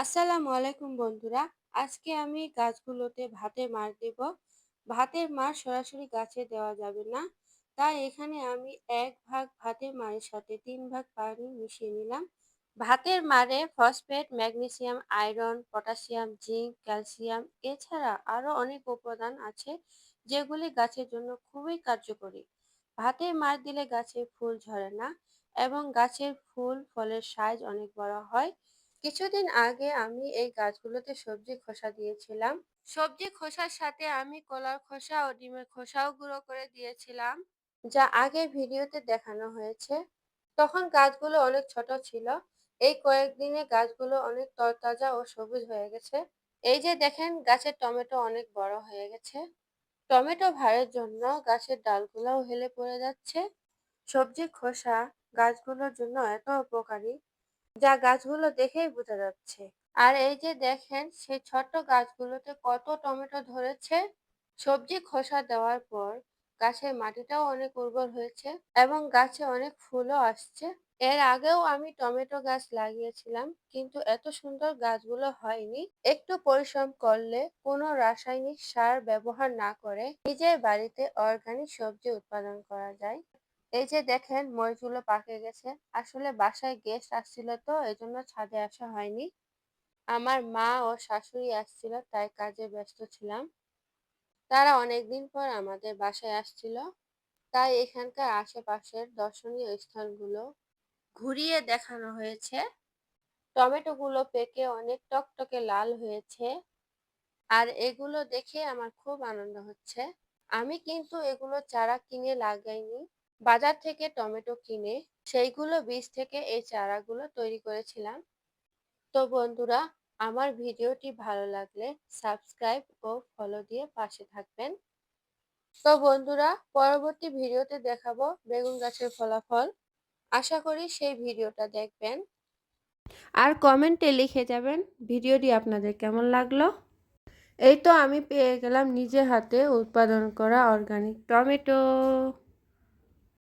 আসসালামু আলাইকুম বন্ধুরা। আজকে আমি গাছগুলোতে ভাতে মার দেব। ভাতের মার সরাসরি গাছে দেওয়া যাবে না। তাই এখানে আমি এক ভাগ ভাতের মারের সাথে তিন ভাগ পানি মিশিয়ে নিলাম। ভাতের মারে phosphate, magnesium, iron, potassium, zinc, calcium এছাড়া আরও অনেক উপাদান আছে যেগুলি গাছের জন্য খুবই কার্যকরী। ভাতের মার দিলে গাছে ফুল ঝরে না এবং গাছের ফুল ফলের সাইজ অনেক বড় হয়। কিছুদিন আগে আমি এই গাছগুলোতে সবজি খোসা দিয়েছিলাম। সবজি খোসার সাথে আমি কলার খোসা ও ডিমের খোসাও গুঁড়ো করে দিয়েছিলাম, যা আগে ভিডিওতে দেখানো হয়েছে। তখন গাছগুলো অনেক ছোট ছিল। এই কয়েকদিনে গাছগুলো অনেক তরতাজা ও সবুজ হয়ে গেছে। এই যে দেখেন, গাছের টমেটো অনেক বড় হয়ে গেছে। টমেটো ভারের জন্য গাছের ডালগুলোও হেলে পড়ে যাচ্ছে। সবজি খোসা গাছগুলোর জন্য এত উপকারী। যা গাছগুলো দেখেই বোঝা যাচ্ছে। আর এই যে দেখেন, সেই ছোট্ট গাছগুলোতে কত টমেটো ধরেছে। সবজি খোসা দেওয়ার পর গাছের মাটিটাও অনেক উর্বর হয়েছে এবং গাছে অনেক ফুলও আসছে। এর আগেও আমি টমেটো গাছ লাগিয়েছিলাম, কিন্তু এত সুন্দর গাছগুলো হয়নি। একটু পরিশ্রম করলে কোনো রাসায়নিক সার ব্যবহার না করে নিজের বাড়িতে অর্গানিক সবজি উৎপাদন করা যায়। এই যে দেখেন মরিচগুলো পাকে গেছে। আসলে বাসায় গেস্ট আসছিল তো এই জন্য ছাদে আসা হয়নি। আমার মা ও শাশুড়ি আসছিল, তাই কাজে ব্যস্ত ছিলাম। তারা অনেকদিন পর আমাদের বাসায় আসছিল। তাই এখানকার আশেপাশের দর্শনীয় স্থানগুলো ঘুরিয়ে দেখানো হয়েছে। টমেটোগুলো পেকে অনেক টকটকে লাল হয়েছে। আর এগুলো দেখে আমার খুব আনন্দ হচ্ছে। আমি কিন্তু এগুলো চারা কিনে লাগাইনি। বাজার থেকে টমেটো কিনে সেইগুলো বীজ থেকে এই চারাগুলো তৈরি করেছিলাম। তো বন্ধুরা, আমার ভিডিওটি ভালো লাগলে সাবস্ক্রাইব ও ফলো দিয়ে পাশে থাকবেন। তো বন্ধুরা, পরবর্তী ভিডিওতে দেখাবো বেগুন গাছের ফলাফল। আশা করি সেই ভিডিওটা দেখবেন। আর কমেন্টে লিখে যাবেন ভিডিওটি আপনাদের কেমন লাগল। এই তো আমি পেয়ে গেলাম নিজে হাতে উৎপাদন করা অর্গানিক টমেটো।